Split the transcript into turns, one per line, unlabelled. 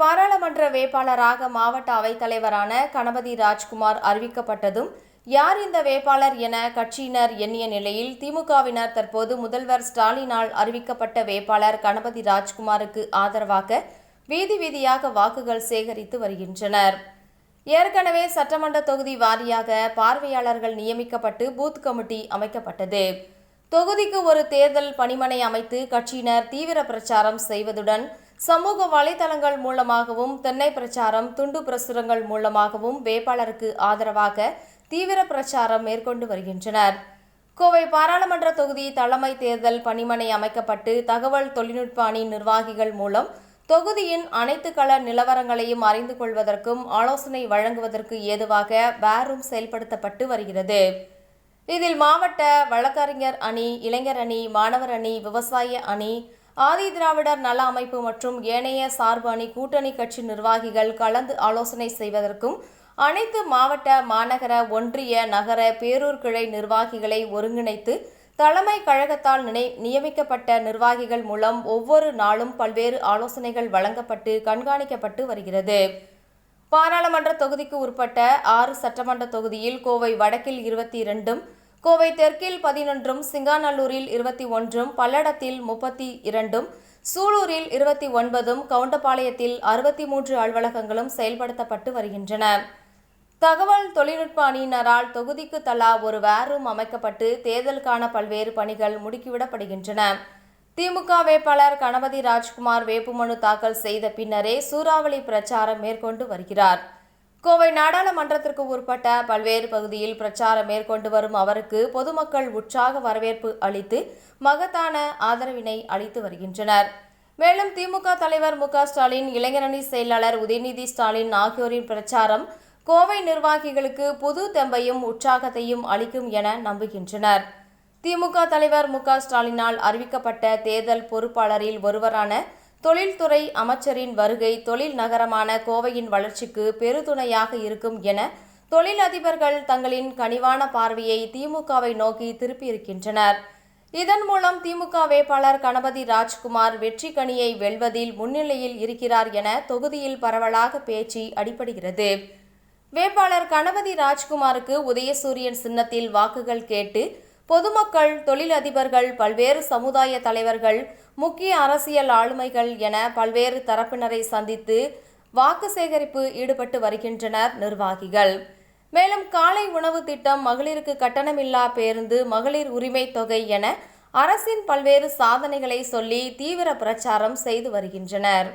பாராளுமன்ற வேட்பாளராக மாவட்ட அவைத்தலைவரான கணபதி ராஜ்குமார் அறிவிக்கப்பட்டதும் யார் இந்த வேட்பாளர் என கட்சியினர் எண்ணிய நிலையில் திமுகவினர் தற்போது முதல்வர் ஸ்டாலினால் அறிவிக்கப்பட்ட வேட்பாளர் கணபதி ராஜ்குமாருக்கு ஆதரவாக வீதி வீதியாக வாக்குகள் சேகரித்து வருகின்றனர். ஏற்கனவே சட்டமன்ற தொகுதி வாரியாக பார்வையாளர்கள் நியமிக்கப்பட்டு பூத் கமிட்டி அமைக்கப்பட்டது. தொகுதிக்கு ஒரு தேர்தல் பணிமனை அமைத்து கட்சியினர் தீவிர பிரச்சாரம் செய்வதுடன் சமூக வலைதளங்கள் மூலமாகவும் தென்னை பிரச்சாரம் துண்டு பிரசுரங்கள் மூலமாகவும் வேட்பாளருக்கு ஆதரவாக தீவிர பிரச்சாரம் மேற்கொண்டு வருகின்றனர். கோவை பாராளுமன்ற தொகுதி தலைமை தேர்தல் பணிமனை அமைக்கப்பட்டு தகவல் தொழில்நுட்ப அணி நிர்வாகிகள் மூலம் தொகுதியின் அனைத்து கள நிலவரங்களையும் அறிந்து கொள்வதற்கும் ஆலோசனை வழங்குவதற்கு ஏதுவாக பேரும் செயல்படுத்தப்பட்டு வருகிறது. இதில் மாவட்ட வழக்கறிஞர் அணி இளைஞர் அணி மாணவர் அணி விவசாய அணி ஆதி திராவிடர் நல அமைப்பு மற்றும் ஏனைய சார்பு அணி கூட்டணி கட்சி நிர்வாகிகள் கலந்து ஆலோசனை செய்வதற்கும் அனைத்து மாவட்ட மாநகர ஒன்றிய நகர பேரூர் கிளை நிர்வாகிகளை ஒருங்கிணைத்து தலைமை கழகத்தால் நினை நியமிக்கப்பட்ட நிர்வாகிகள் மூலம் ஒவ்வொரு நாளும் பல்வேறு ஆலோசனைகள் வழங்கப்பட்டு கண்காணிக்கப்பட்டு வருகிறது. பாராளுமன்ற தொகுதிக்கு உட்பட்ட ஆறு சட்டமன்ற தொகுதியில் கோவை வடக்கில் இருபத்தி இரண்டும் கோவை தெற்கில் பதினொன்றும் சிங்காநல்லூரில் இருபத்தி ஒன்றும் பல்லடத்தில் முப்பத்தி இரண்டும் சூலூரில் இருபத்தி ஒன்பதும் கவுண்டபாளையத்தில் அறுபத்தி மூன்று அலுவலகங்களும் செயல்படுத்தப்பட்டு வருகின்றன. தகவல் தொழில்நுட்ப அணியினரால் தொகுதிக்கு தலா ஒரு வேரும் அமைக்கப்பட்டு தேர்தலுக்கான பல்வேறு பணிகள் முடுக்கிவிடப்படுகின்றன. திமுக வேட்பாளர் கணபதி ராஜ்குமார் வேட்புமனு தாக்கல் செய்த பின்னரே சூறாவளி பிரச்சாரம் மேற்கொண்டு வருகிறார். கோவை நாடாளுமன்றத்திற்கு உட்பட்ட பல்வேறு பகுதியில் பிரச்சாரம் மேற்கொண்டு வரும் அவருக்கு பொதுமக்கள் உற்சாக வரவேற்பு அளித்து மகத்தான ஆதரவினை அளித்து வருகின்றனர். மேலும் திமுக தலைவர் மு ஸ்டாலின் இளைஞரணி செயலாளர் உதயநிதி ஸ்டாலின் ஆகியோரின் பிரச்சாரம் கோவை நிர்வாகிகளுக்கு புது தெம்பையும் உற்சாகத்தையும் அளிக்கும் என நம்புகின்றனர். திமுக தலைவர் மு ஸ்டாலினால் அறிவிக்கப்பட்ட தேர்தல் பொறுப்பாளரில் ஒருவரான தொழில்துறை அமைச்சரின் வருகை தொழில் நகரமான கோவையின் வளர்ச்சிக்கு பெருதுணையாக இருக்கும் என தொழிலதிபர்கள் தங்களின் கனிவான பார்வையை திமுகவை நோக்கி திருப்பியிருக்கின்றனர். இதன் மூலம் திமுக வேட்பாளர் கணபதி ராஜ்குமார் வெற்றி கனியை வெல்வதில் முன்னிலையில் இருக்கிறார் என தொகுதியில் பரவலாக பேச்சு அடிபடுகிறது. வேட்பாளர் கணபதி ராஜ்குமாருக்கு உதயசூரியன் சின்னத்தில் வாக்குகள் கேட்டு பொதுமக்கள் தொழிலதிபர்கள் பல்வேறு சமுதாய தலைவர்கள் முக்கிய அரசியல் ஆளுமைகள் என பல்வேறு தரப்பினரை சந்தித்து வாக்கு சேகரிப்பு ஈடுபட்டு வருகின்றனர் நிர்வாகிகள். மேலும் காலை உணவு திட்டம் மகளிருக்கு கட்டணமில்லா பேருந்து மகளிர் உரிமை தொகை என அரசின் பல்வேறு சாதனைகளை சொல்லி தீவிர பிரச்சாரம் செய்து வருகின்றனர்.